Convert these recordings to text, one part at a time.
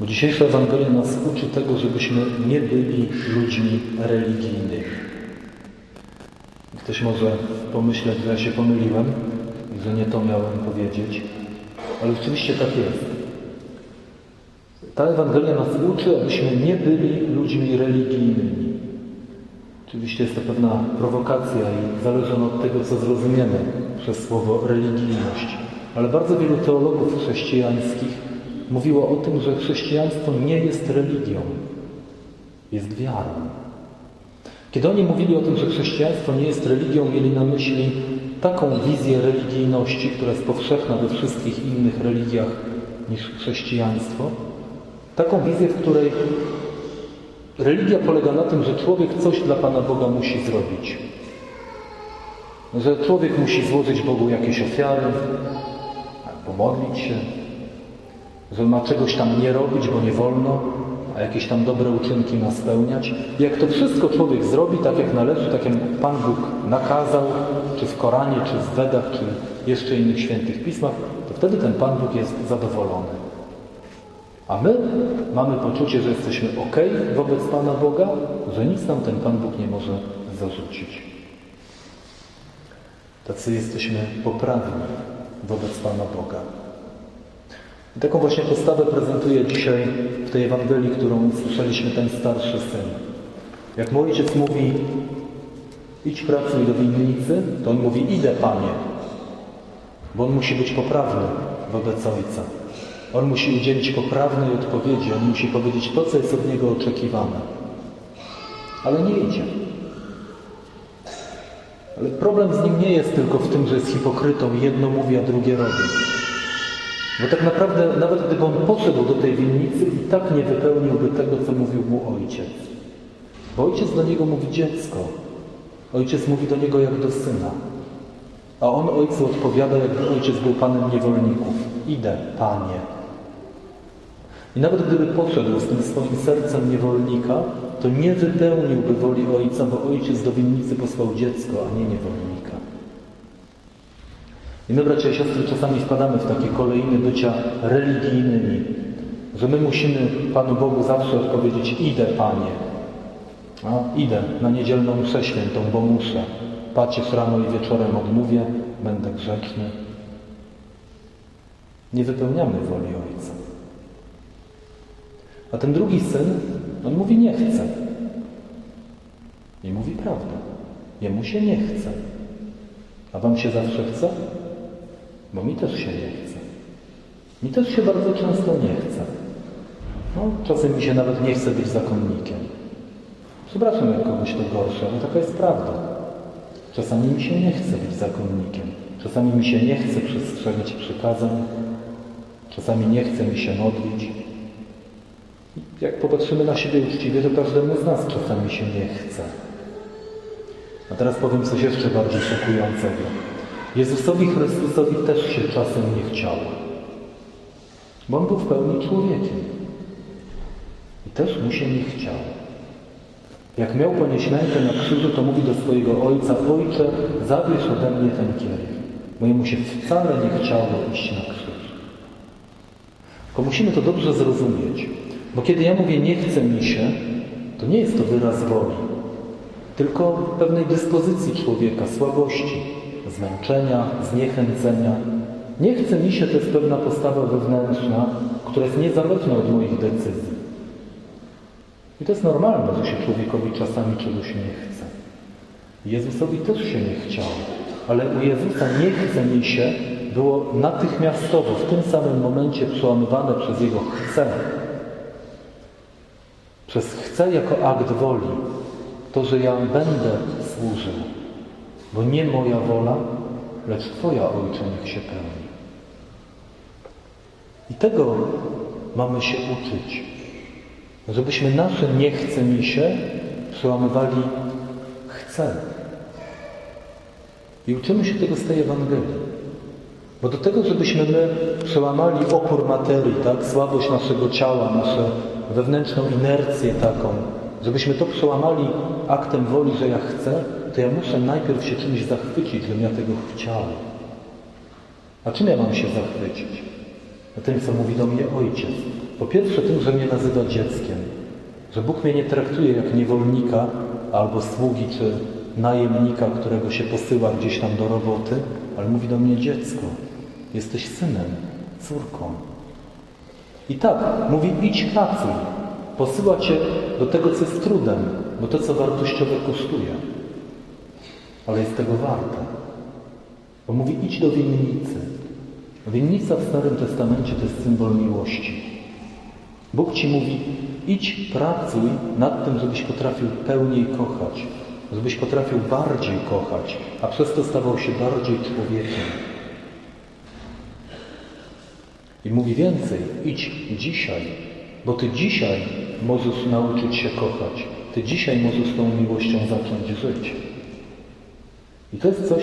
Bo dzisiejsza Ewangelia nas uczy tego, żebyśmy nie byli ludźmi religijnymi. Ktoś może pomyśleć, że ja się pomyliłem i że nie to miałem powiedzieć, ale rzeczywiście tak jest. Ta Ewangelia nas uczy, abyśmy nie byli ludźmi religijnymi. Oczywiście jest to pewna prowokacja i zależy ona od tego, co zrozumiemy przez słowo religijność. Ale bardzo wielu teologów chrześcijańskich mówiło o tym, że chrześcijaństwo nie jest religią, jest wiarą. Kiedy oni mówili o tym, że chrześcijaństwo nie jest religią, mieli na myśli taką wizję religijności, która jest powszechna we wszystkich innych religiach niż chrześcijaństwo. Taką wizję, w której religia polega na tym, że człowiek coś dla Pana Boga musi zrobić. Że człowiek musi złożyć Bogu jakieś ofiary, pomodlić się, że ma czegoś tam nie robić, bo nie wolno, a jakieś tam dobre uczynki ma spełniać. Jak to wszystko człowiek zrobi tak jak należy, tak jak Pan Bóg nakazał, czy w Koranie, czy w Wedach, czy jeszcze innych świętych pismach, to wtedy ten Pan Bóg jest zadowolony. A my mamy poczucie, że jesteśmy ok wobec Pana Boga, że nic nam ten Pan Bóg nie może zarzucić. Tacy jesteśmy poprawni wobec Pana Boga. I taką właśnie postawę prezentuje dzisiaj w tej Ewangelii, którą słyszeliśmy ten starszy syn. Jak mój ojciec mówi, idź pracuj do winnicy, to on mówi, idę Panie, bo on musi być poprawny wobec Ojca. On musi udzielić poprawnej odpowiedzi, on musi powiedzieć to, co jest od niego oczekiwane. Ale nie idzie. Ale problem z nim nie jest tylko w tym, że jest hipokrytą jedno mówi, a drugie robi. Bo tak naprawdę, nawet gdyby on poszedł do tej winnicy, i tak nie wypełniłby tego, co mówił mu ojciec. Bo ojciec do niego mówi dziecko. Ojciec mówi do niego jak do syna. A on ojcu odpowiada, jakby ojciec był panem niewolników. Idę, panie. I nawet gdyby poszedł z tym swoim sercem niewolnika, to nie wypełniłby woli ojca, bo ojciec do winnicy posłał dziecko, a nie niewolnika. I my, bracia i siostry, czasami wpadamy w takie kolejne bycia religijnymi, że my musimy Panu Bogu zawsze odpowiedzieć idę, Panie. A, idę na niedzielną mszę świętą, bo muszę. Pacierz rano i wieczorem odmówię, będę grzeczny. Nie wypełniamy woli Ojca. A ten drugi syn, on mówi nie chce. I mówi prawdę. Jemu się nie chce. A wam się zawsze chce? Bo mi też się nie chce. Mi też się bardzo często nie chce. No, czasem mi się nawet nie chce być zakonnikiem. Przepraszam, jak kogoś to gorsze, ale taka jest prawda. Czasami mi się nie chce być zakonnikiem. Czasami mi się nie chce przestrzegać przykazań. Czasami nie chce mi się modlić. Jak popatrzymy na siebie uczciwie, to każdemu z nas czasami się nie chce. A teraz powiem coś jeszcze bardziej szokującego. Jezusowi Chrystusowi też się czasem nie chciało. Bo On był w pełni człowiekiem. I też mu się nie chciało. Jak miał ponieść mękę na krzyżu, to mówi do swojego ojca, ojcze, zabierz ode mnie ten kielich, bo jemu się wcale nie chciało iść na krzyż. Tylko musimy to dobrze zrozumieć, bo kiedy ja mówię nie chce mi się, to nie jest to wyraz woli, tylko pewnej dyspozycji człowieka, słabości, zmęczenia, zniechęcenia. Nie chce mi się, to jest pewna postawa wewnętrzna, która jest niezależna od moich decyzji. I to jest normalne, że się człowiekowi czasami czegoś nie chce. Jezusowi też się nie chciało, ale u Jezusa nie chce mi się było natychmiastowo, w tym samym momencie przełamywane przez Jego chce. Przez chce jako akt woli, to, że ja będę służył, bo nie moja wola, lecz Twoja Ojcze niech się pełni. I tego mamy się uczyć. Żebyśmy nasze nie chce mi się przełamywali chcę. I uczymy się tego z tej Ewangelii. Bo do tego, żebyśmy my przełamali opór materii, tak, słabość naszego ciała, naszą wewnętrzną inercję taką, żebyśmy to przełamali aktem woli, że ja chcę, to ja muszę najpierw się czymś zachwycić, żebym ja tego chciał. A czym ja mam się zachwycić? Na tym, co mówi do mnie Ojciec. Po pierwsze tym, że mnie nazywa dzieckiem, że Bóg mnie nie traktuje jak niewolnika albo sługi czy najemnika, którego się posyła gdzieś tam do roboty, ale mówi do mnie dziecko, jesteś synem, córką. I tak, mówi idź pracuj, posyła cię do tego, co jest trudem, bo to, co wartościowe kosztuje, ale jest tego warte. Bo mówi idź do winnicy. Winnica w Starym Testamencie to jest symbol miłości. Bóg Ci mówi, idź pracuj nad tym, żebyś potrafił pełniej kochać, żebyś potrafił bardziej kochać, a przez to stawał się bardziej człowiekiem. I mówi więcej, idź dzisiaj, bo Ty dzisiaj możesz nauczyć się kochać. Ty dzisiaj możesz tą miłością zacząć żyć. I to jest coś,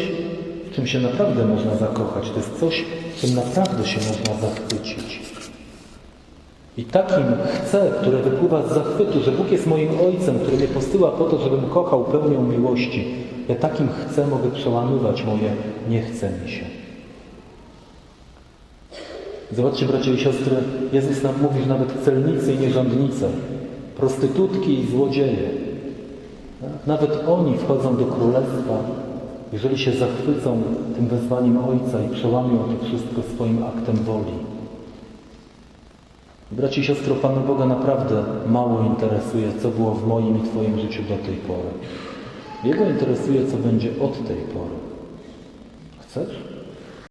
w czym się naprawdę można zakochać. To jest coś, w czym naprawdę się można zachwycić. I takim chcę, które wypływa z zachwytu, że Bóg jest moim Ojcem, który mnie posyła po to, żebym kochał pełnią miłości. Ja takim chcę mogę przełamywać moje nie chce mi się. Zobaczcie, bracia i siostry, Jezus nam mówi, że nawet celnicy i nierządnice, prostytutki i złodzieje, nawet oni wchodzą do królestwa, jeżeli się zachwycą tym wezwaniem Ojca i przełamią to wszystko swoim aktem woli. Braci i siostro, Pana Boga naprawdę mało interesuje, co było w moim i Twoim życiu do tej pory. Jego interesuje, co będzie od tej pory. Chcesz?